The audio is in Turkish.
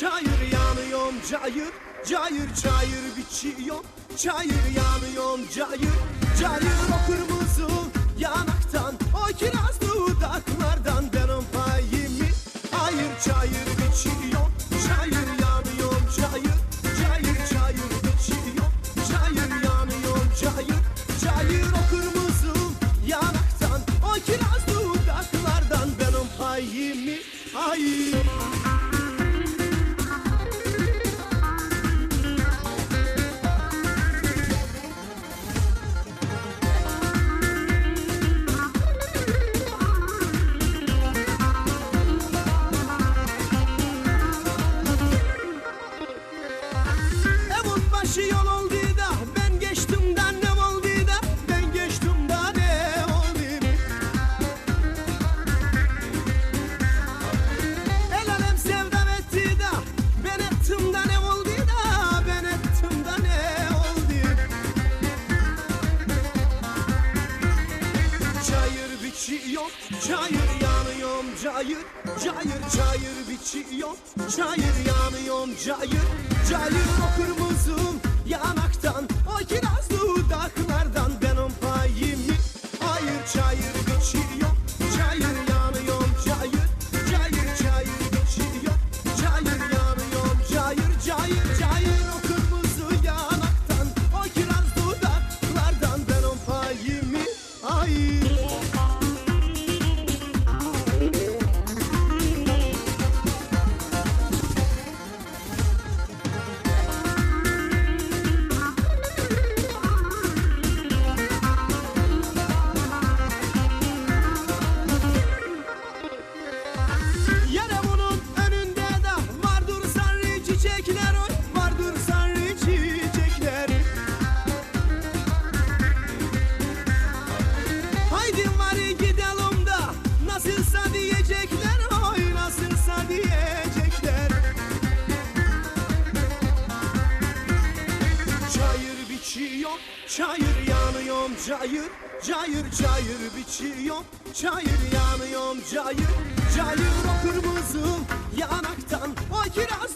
Çayır yanıyor, cayır, cayır, çayır biçiyor, çayır yanıyor, cayır, cayır o kırmızı yanaktan, o kiraz dudaklardan. Ben o payımı, hayır çayır biçiyor, çayır yanıyor, cayır, cayır, çayır biçiyor, çayır yanıyor, cayır, cayır o kırmızı yanaktan, o kiraz dudaklardan. Ben o payımı, hayır. Başı yol oldu da ben geçtim de ne oldu da? Ben geçtim de ne oldu? El alem sevdam etti da ben ettim de ne oldu da? Ben ettim de ne oldu? Çayır biçiyor, çayır yanıyor, cayır, cayır, çayır biçiyor, çayır yanıyor, cayır, cayır o kırmızı Çayır biçiyor, çayır yanıyor, cayır, cayır, çayır biçiyor, çayır yanıyor, cayır, cayır o kırmızı yanaktan, o kiraz